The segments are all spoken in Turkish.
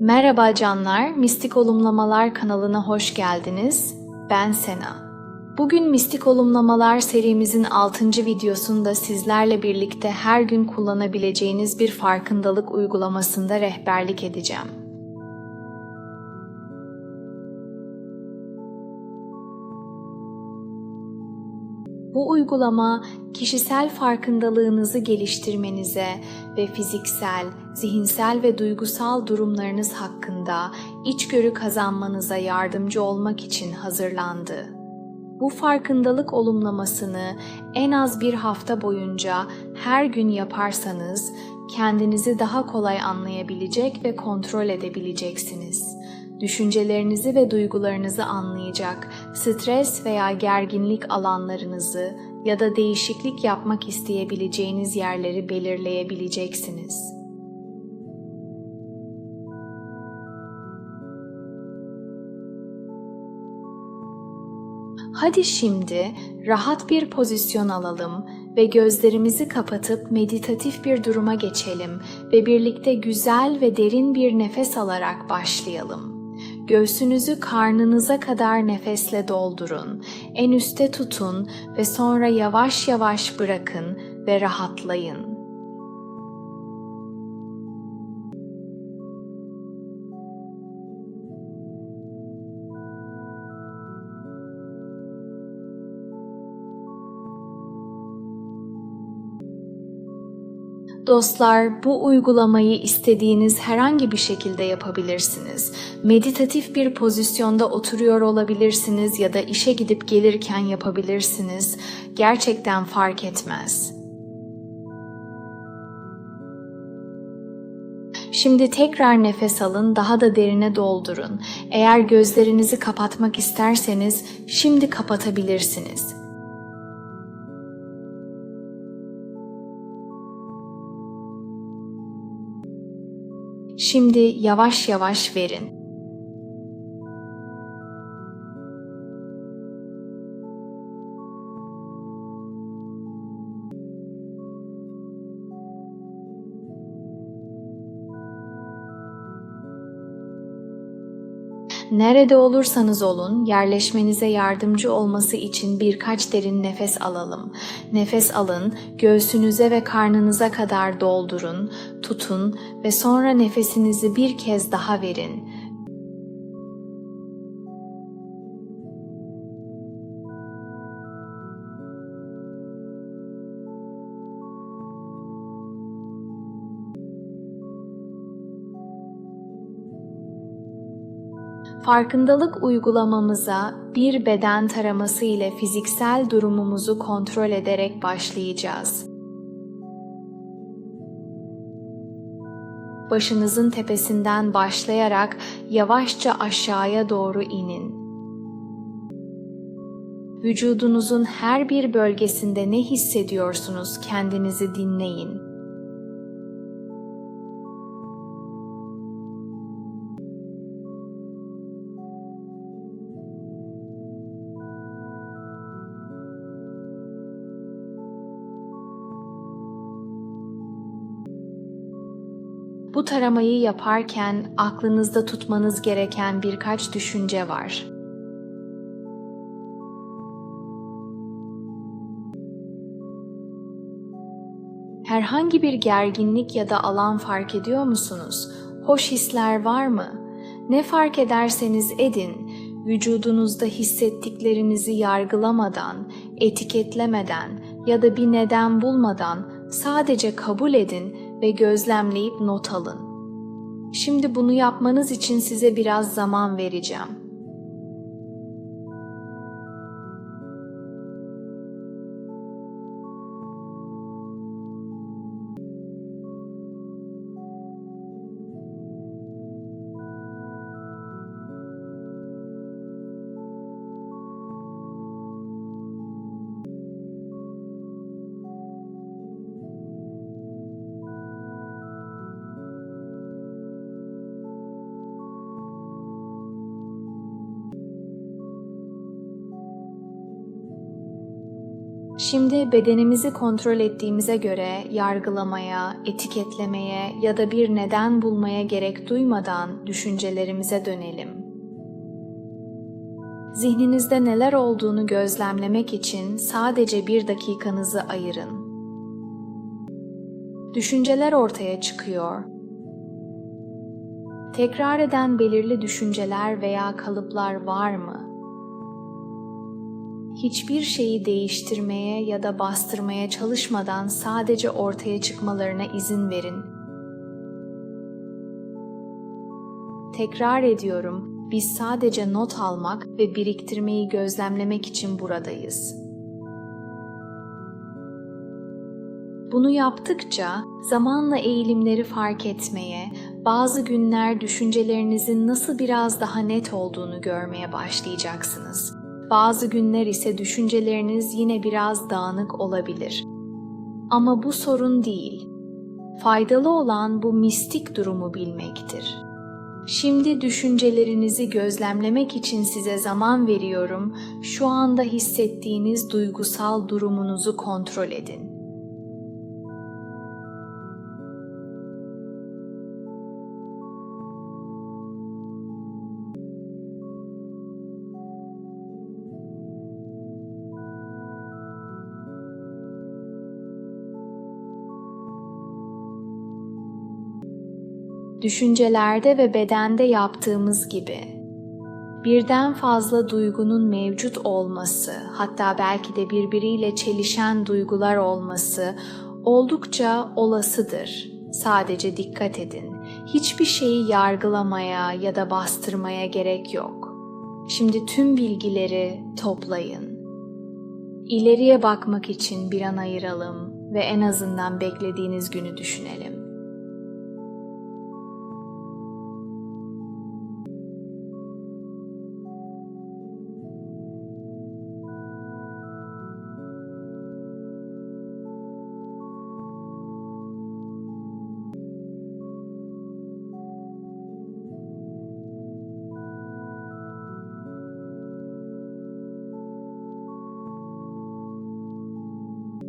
Merhaba canlar, Mistik Olumlamalar kanalına hoş geldiniz. Ben Sena. Bugün Mistik Olumlamalar serimizin 6. videosunda sizlerle birlikte her gün kullanabileceğiniz bir farkındalık uygulamasında rehberlik edeceğim. Bu uygulama kişisel farkındalığınızı geliştirmenize ve fiziksel, zihinsel ve duygusal durumlarınız hakkında içgörü kazanmanıza yardımcı olmak için hazırlandı. Bu farkındalık olumlamasını en az bir hafta boyunca her gün yaparsanız kendinizi daha kolay anlayabilecek ve kontrol edebileceksiniz düşüncelerinizi ve duygularınızı anlayacak, stres veya gerginlik alanlarınızı ya da değişiklik yapmak isteyebileceğiniz yerleri belirleyebileceksiniz. Hadi şimdi rahat bir pozisyon alalım ve gözlerimizi kapatıp meditatif bir duruma geçelim ve birlikte güzel ve derin bir nefes alarak başlayalım. Göğsünüzü karnınıza kadar nefesle doldurun. En üste tutun ve sonra yavaş yavaş bırakın ve rahatlayın. Dostlar, bu uygulamayı istediğiniz herhangi bir şekilde yapabilirsiniz. Meditatif bir pozisyonda oturuyor olabilirsiniz ya da işe gidip gelirken yapabilirsiniz. Gerçekten fark etmez. Şimdi tekrar nefes alın, daha da derine doldurun. Eğer gözlerinizi kapatmak isterseniz şimdi kapatabilirsiniz. Şimdi yavaş yavaş verin. Nerede olursanız olun yerleşmenize yardımcı olması için birkaç derin nefes alalım. Nefes alın, göğsünüze ve karnınıza kadar doldurun, tutun ve sonra nefesinizi bir kez daha verin. Farkındalık uygulamamıza bir beden taraması ile fiziksel durumumuzu kontrol ederek başlayacağız. Başınızın tepesinden başlayarak yavaşça aşağıya doğru inin. Vücudunuzun her bir bölgesinde ne hissediyorsunuz kendinizi dinleyin. Bu taramayı yaparken aklınızda tutmanız gereken birkaç düşünce var. Herhangi bir gerginlik ya da alan fark ediyor musunuz? Hoş hisler var mı? Ne fark ederseniz edin, vücudunuzda hissettiklerinizi yargılamadan, etiketlemeden ya da bir neden bulmadan sadece kabul edin ve gözlemleyip not alın. Şimdi bunu yapmanız için size biraz zaman vereceğim. Şimdi bedenimizi kontrol ettiğimize göre yargılamaya, etiketlemeye ya da bir neden bulmaya gerek duymadan düşüncelerimize dönelim. Zihninizde neler olduğunu gözlemlemek için sadece bir dakikanızı ayırın. Düşünceler ortaya çıkıyor. Tekrar eden belirli düşünceler veya kalıplar var mı? Hiçbir şeyi değiştirmeye ya da bastırmaya çalışmadan sadece ortaya çıkmalarına izin verin. Tekrar ediyorum, biz sadece not almak ve biriktirmeyi gözlemlemek için buradayız. Bunu yaptıkça zamanla eğilimleri fark etmeye, bazı günler düşüncelerinizin nasıl biraz daha net olduğunu görmeye başlayacaksınız. Bazı günler ise düşünceleriniz yine biraz dağınık olabilir. Ama bu sorun değil. Faydalı olan bu mistik durumu bilmektir. Şimdi düşüncelerinizi gözlemlemek için size zaman veriyorum. Şu anda hissettiğiniz duygusal durumunuzu kontrol edin. Düşüncelerde ve bedende yaptığımız gibi birden fazla duygunun mevcut olması, hatta belki de birbiriyle çelişen duygular olması oldukça olasıdır. Sadece dikkat edin. Hiçbir şeyi yargılamaya ya da bastırmaya gerek yok. Şimdi tüm bilgileri toplayın. İleriye bakmak için bir an ayıralım ve en azından beklediğiniz günü düşünelim.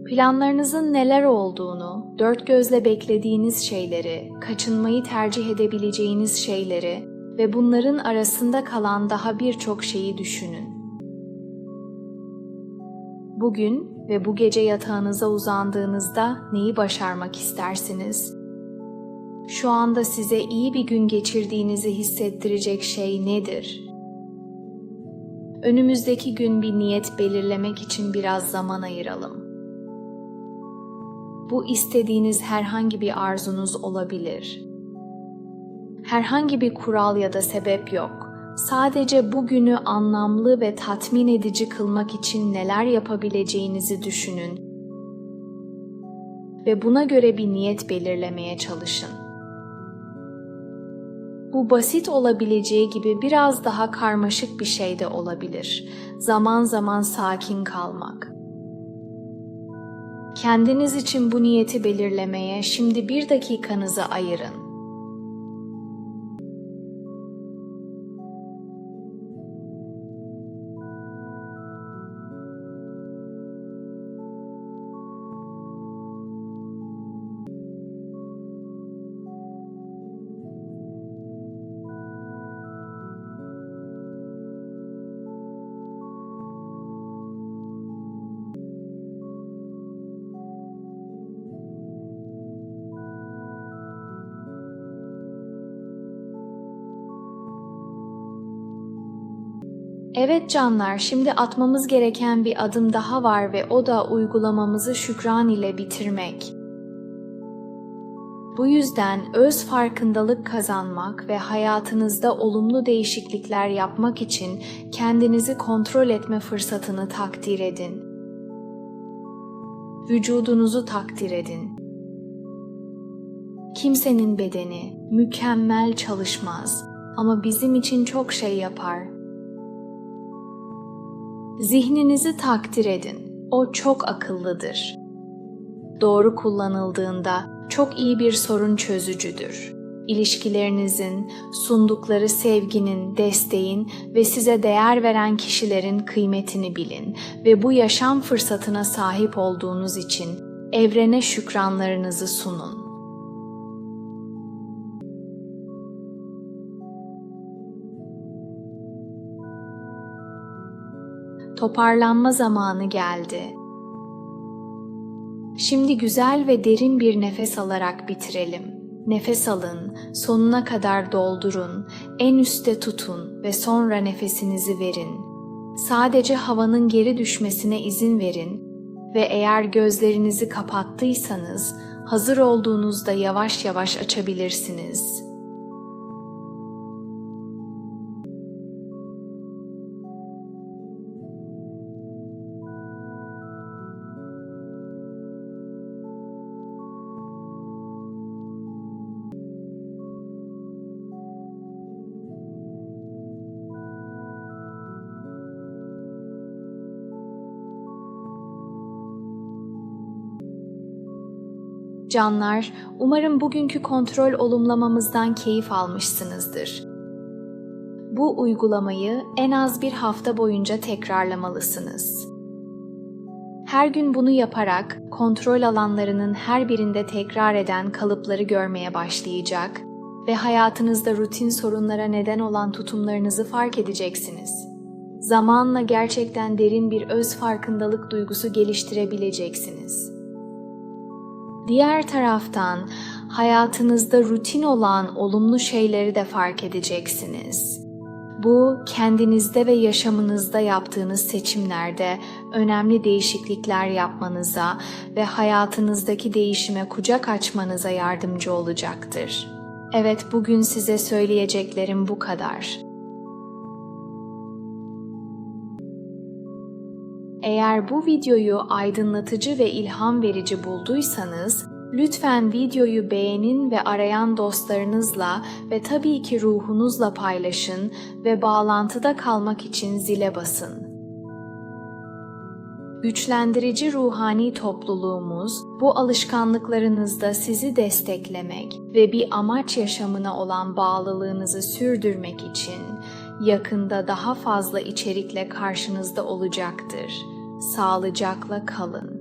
Planlarınızın neler olduğunu, dört gözle beklediğiniz şeyleri, kaçınmayı tercih edebileceğiniz şeyleri ve bunların arasında kalan daha birçok şeyi düşünün. Bugün ve bu gece yatağınıza uzandığınızda neyi başarmak istersiniz? Şu anda size iyi bir gün geçirdiğinizi hissettirecek şey nedir? Önümüzdeki gün bir niyet belirlemek için biraz zaman ayıralım. Bu istediğiniz herhangi bir arzunuz olabilir. Herhangi bir kural ya da sebep yok. Sadece bugünü anlamlı ve tatmin edici kılmak için neler yapabileceğinizi düşünün ve buna göre bir niyet belirlemeye çalışın. Bu basit olabileceği gibi biraz daha karmaşık bir şey de olabilir. Zaman zaman sakin kalmak, Kendiniz için bu niyeti belirlemeye şimdi bir dakikanızı ayırın. Evet canlar, şimdi atmamız gereken bir adım daha var ve o da uygulamamızı şükran ile bitirmek. Bu yüzden öz farkındalık kazanmak ve hayatınızda olumlu değişiklikler yapmak için kendinizi kontrol etme fırsatını takdir edin. Vücudunuzu takdir edin. Kimsenin bedeni mükemmel çalışmaz ama bizim için çok şey yapar Zihninizi takdir edin. O çok akıllıdır. Doğru kullanıldığında çok iyi bir sorun çözücüdür. ilişkilerinizin, sundukları sevginin, desteğin ve size değer veren kişilerin kıymetini bilin ve bu yaşam fırsatına sahip olduğunuz için evrene şükranlarınızı sunun. Toparlanma zamanı geldi. Şimdi güzel ve derin bir nefes alarak bitirelim. Nefes alın, sonuna kadar doldurun, en üstte tutun ve sonra nefesinizi verin. Sadece havanın geri düşmesine izin verin ve eğer gözlerinizi kapattıysanız hazır olduğunuzda yavaş yavaş açabilirsiniz. Canlar, umarım bugünkü kontrol olumlamamızdan keyif almışsınızdır. Bu uygulamayı en az bir hafta boyunca tekrarlamalısınız. Her gün bunu yaparak kontrol alanlarının her birinde tekrar eden kalıpları görmeye başlayacak ve hayatınızda rutin sorunlara neden olan tutumlarınızı fark edeceksiniz. Zamanla gerçekten derin bir öz farkındalık duygusu geliştirebileceksiniz. Diğer taraftan hayatınızda rutin olan olumlu şeyleri de fark edeceksiniz. Bu kendinizde ve yaşamınızda yaptığınız seçimlerde önemli değişiklikler yapmanıza ve hayatınızdaki değişime kucak açmanıza yardımcı olacaktır. Evet bugün size söyleyeceklerim bu kadar. Eğer bu videoyu aydınlatıcı ve ilham verici bulduysanız, lütfen videoyu beğenin ve arayan dostlarınızla ve tabii ki ruhunuzla paylaşın ve bağlantıda kalmak için zile basın. Güçlendirici ruhani topluluğumuz bu alışkanlıklarınızda sizi desteklemek ve bir amaç yaşamına olan bağlılığınızı sürdürmek için yakında daha fazla içerikle karşınızda olacaktır. Sağlıcakla kalın.